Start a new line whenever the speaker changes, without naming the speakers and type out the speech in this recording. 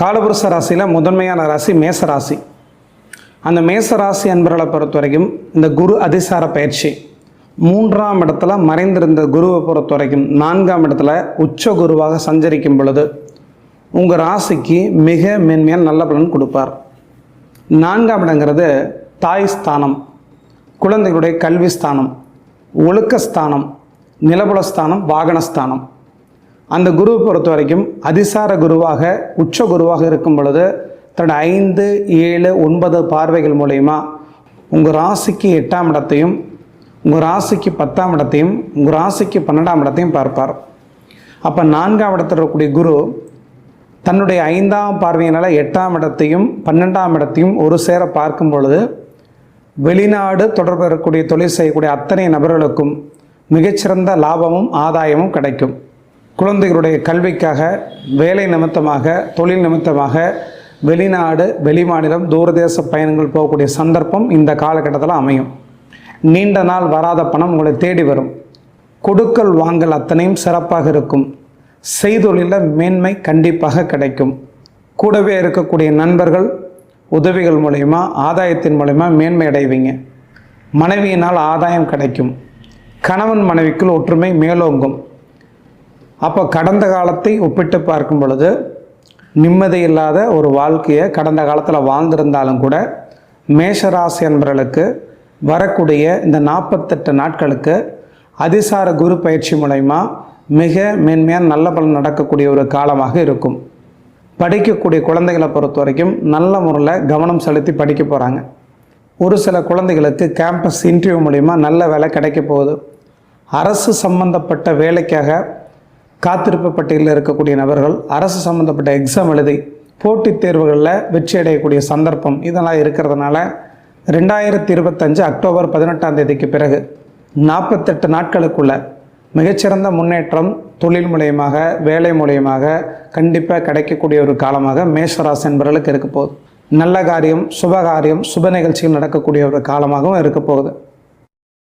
காலபுருஷ ராசியில் முதன்மையான ராசி மேச ராசி. அந்த மேச ராசி அன்பர்களை பொறுத்த வரைக்கும் இந்த குரு அதிசார பயிற்சி மூன்றாம் இடத்துல மறைந்திருந்த குருவை பொறுத்த வரைக்கும் நான்காம் இடத்துல உச்ச குருவாக சஞ்சரிக்கும் பொழுது உங்கள் ராசிக்கு மிக மென்மையான நல்ல பலன் கொடுப்பார். நான்காம் இடங்கிறது தாய் ஸ்தானம் குழந்தைகளுடைய கல்வி ஸ்தானம் ஒழுக்க ஸ்தானம் நிலபுலஸ்தானம் வாகனஸ்தானம் அந்த குருவை பொறுத்த வரைக்கும் அதிசார குருவாக உச்ச குருவாக இருக்கும் பொழுது தன்னோட ஐந்து ஏழு ஒன்பது பார்வைகள் மூலயமா உங்கள் ராசிக்கு எட்டாம் இடத்தையும் உங்கள் ராசிக்கு பத்தாம் இடத்தையும் உங்கள் ராசிக்கு பன்னெண்டாம் இடத்தையும் பார்ப்பார். அப்போ நான்காம் இடத்தில் இருக்கக்கூடிய குரு தன்னுடைய ஐந்தாம் பார்வையினால் எட்டாம் இடத்தையும் பன்னெண்டாம் இடத்தையும் ஒரு சேர பார்க்கும் பொழுது வெளிநாடு தொடர்பு இருக்கக்கூடிய தொழில் செய்யக்கூடிய அத்தனை நபர்களுக்கும் மிகச்சிறந்த லாபமும் ஆதாயமும் கிடைக்கும். குழந்தைகளுடைய கல்விக்காக வேலை நிமித்தமாக தொழில் நிமித்தமாக வெளிநாடு வெளிமாநிலம் தூரதேச பயணங்கள் போகக்கூடிய சந்தர்ப்பம் இந்த காலகட்டத்தில் அமையும். நீண்ட நாள் வராத பணம் உங்களை தேடி வரும். கொடுக்கல் வாங்கல் அத்தனையும் சிறப்பாக இருக்கும். செய்தொழிலில் மேன்மை கண்டிப்பாக கிடைக்கும். கூடவே இருக்கக்கூடிய நண்பர்கள் உதவிகள் மூலயமா ஆதாயத்தின் மூலயமா மேன்மை அடைவீங்க. மனைவியினால் ஆதாயம் கிடைக்கும். கணவன் மனைவிக்குள் ஒற்றுமை மேலோங்கும். அப்போ கடந்த காலத்தை ஒப்பிட்டு பார்க்கும் பொழுது நிம்மதி இல்லாத ஒரு வாழ்க்கையை கடந்த காலத்தில் வாழ்ந்திருந்தாலும் கூட மேஷராசி என்பவர்களுக்கு வரக்கூடிய இந்த நாற்பத்தெட்டு நாட்களுக்கு அதிசார குரு பயிற்சி மூலயமா மிக மேன்மையான நல்ல பலன் நடக்கக்கூடிய ஒரு காலமாக இருக்கும். படிக்கக்கூடிய குழந்தைகளை பொறுத்த வரைக்கும் நல்ல முறையில் கவனம் செலுத்தி படிக்க போகிறாங்க ஒரு சில குழந்தைகளுக்கு கேம்பஸ் இன்டர்வியூ மூலிமா நல்ல வேலை கிடைக்க போகுது. அரசு சம்பந்தப்பட்ட வேலைக்காக காத்திருப்பு பட்டியலில் இருக்கக்கூடிய நபர்கள் அரசு சம்பந்தப்பட்ட எக்ஸாம் எழுதி போட்டித் தேர்வுகளில் வெற்றி அடையக்கூடிய சந்தர்ப்பம் இதெல்லாம் இருக்கிறதுனால ரெண்டாயிரத்தி இருபத்தஞ்சு அக்டோபர் பதினெட்டாம் தேதிக்கு பிறகு நாற்பத்தெட்டு நாட்களுக்குள்ள மிகச்சிறந்த முன்னேற்றம் தொழில் மூலியமாக வேலை மூலியமாக கண்டிப்பாக கிடைக்கக்கூடிய ஒரு காலமாக மேஷராசி என்பவர்களுக்கு இருக்க போகுது. நல்ல காரியம் சுபகாரியம் சுப நிகழ்ச்சிகள் நடக்கக்கூடிய ஒரு காலமாகவும் இருக்க போகுது.